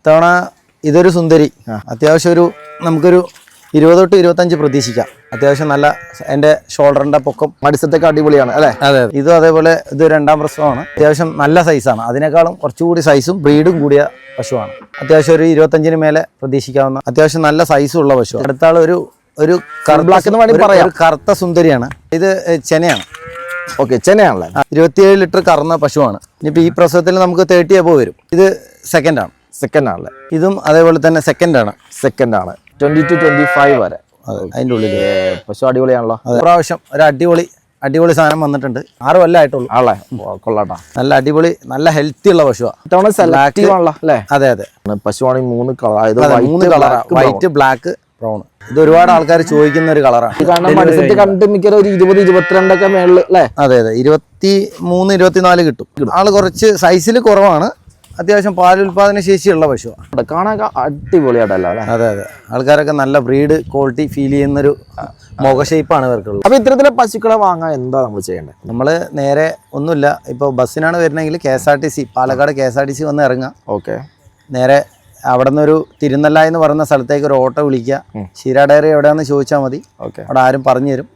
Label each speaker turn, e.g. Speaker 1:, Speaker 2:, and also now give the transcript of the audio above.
Speaker 1: ഇത്തവണ ഇതൊരു സുന്ദരി. അത്യാവശ്യം ഒരു നമുക്കൊരു ഇരുപത് തൊട്ട് ഇരുപത്തഞ്ച് പ്രതീക്ഷിക്കാം. അത്യാവശ്യം നല്ല എന്റെ ഷോൾഡറിന്റെ പൊക്കം
Speaker 2: മടിസത്തൊക്കെ അടിപൊളിയാണ് അല്ലേ?
Speaker 1: അതെ ഇതും അതേപോലെ ഇത് രണ്ടാം പ്രസവമാണ്. അത്യാവശ്യം നല്ല സൈസാണ്. അതിനേക്കാളും കുറച്ചുകൂടി സൈസും ബ്രീഡും കൂടിയ പശുവാണ്. അത്യാവശ്യം ഒരു ഇരുപത്തഞ്ചിന് മേലെ പ്രതീക്ഷിക്കാവുന്ന അത്യാവശ്യം നല്ല സൈസും ഉള്ള പശു അടുത്ത ആൾ ഒരു ഒരു
Speaker 2: ബ്ലാക്ക് എന്ന് വേണമെങ്കിൽ പറയാം.
Speaker 1: ഒരു കറുത്ത സുന്ദരിയാണ്. ഇത് ചെനയാണ്.
Speaker 2: ഓക്കെ
Speaker 1: ചെനയാണല്ലേ? ഇരുപത്തിയേഴ് ലിറ്റർ കറന്ന പശുവാണ്. ഇനിയിപ്പോൾ ഈ പ്രസവത്തിൽ നമുക്ക് തേർട്ടി അബോ വരും. ഇത് സെക്കൻഡ് ആണ്. ഇതും അതേപോലെ തന്നെ സെക്കൻഡ് ആണ്.
Speaker 2: സെക്കൻഡ് ആണ്. ട്വന്റി ടു ട്വന്റി ഫൈവ് വരെ.
Speaker 1: അതെ അതിന്റെ ഉള്ളിൽ
Speaker 2: പശു അടിപൊളിയാണല്ലോ.
Speaker 1: പ്രാവശ്യം ഒരു അടിപൊളി അടിപൊളി സാധനം വന്നിട്ടുണ്ട്. ആറ് കൊല്ലമായിട്ടുള്ളൂ
Speaker 2: ആളെ കൊള്ളാട്ടാ.
Speaker 1: നല്ല അടിപൊളി നല്ല ഹെൽത്തി ഉള്ള പശുവാണ്
Speaker 2: സെലക്റ്റീവ് ആണല്ലോ അല്ലേ?
Speaker 1: അതെ അതെ.
Speaker 2: പശുവാണെങ്കിൽ മൂന്ന് കളർ
Speaker 1: മൂന്ന്
Speaker 2: brown.
Speaker 1: വൈറ്റ് ബ്ലാക്ക് ബ്രൗൺ ഇത് ഒരുപാട് ആൾക്കാർ ചോദിക്കുന്ന ഒരു കളറാണ്
Speaker 2: കാരണം കണ്ട് മിക്കവാറും ഒരു ഇരുപത് ഇരുപത്തിരണ്ടൊക്കെ മേളിൽ അല്ലേ?
Speaker 1: അതെ അതെ. ഇരുപത്തി മൂന്ന് ഇരുപത്തിനാല് കിട്ടും. ആൾ കുറച്ച് സൈസിൽ കുറവാണ്. അത്യാവശ്യം പാലുൽപാദന ശേഷിയുള്ള പശുവാണ്
Speaker 2: കാണാൻ അടിപൊളിയായിട്ടല്ല
Speaker 1: അതെ അതെ. ആൾക്കാരൊക്കെ നല്ല ബ്രീഡ് ക്വാളിറ്റി ഫീൽ ചെയ്യുന്നൊരു മുഖ ഷേപ്പാണ് ഇവർക്കുള്ളത്.
Speaker 2: അപ്പോൾ ഇത്തരത്തിലെ പശുക്കളെ വാങ്ങാൻ എന്താ നമ്മൾ ചെയ്യേണ്ടത്?
Speaker 1: നമ്മൾ നേരെ ഒന്നുമില്ല. ഇപ്പോൾ ബസ്സിനാണ് വരുന്നതെങ്കിൽ K S R T C Palakkad K S R T C വന്ന് ഇറങ്ങാം
Speaker 2: ഓക്കെ.
Speaker 1: നേരെ അവിടെ നിന്നൊരു തിരുനെല്ല എന്ന് പറയുന്ന സ്ഥലത്തേക്ക് ഒരു ഓട്ടോ വിളിക്കുക. ശീര ഡയറി എവിടെയാണെന്ന് ചോദിച്ചാൽ മതി.
Speaker 2: ഓക്കെ.
Speaker 1: അവിടെ ആരും പറഞ്ഞു തരും.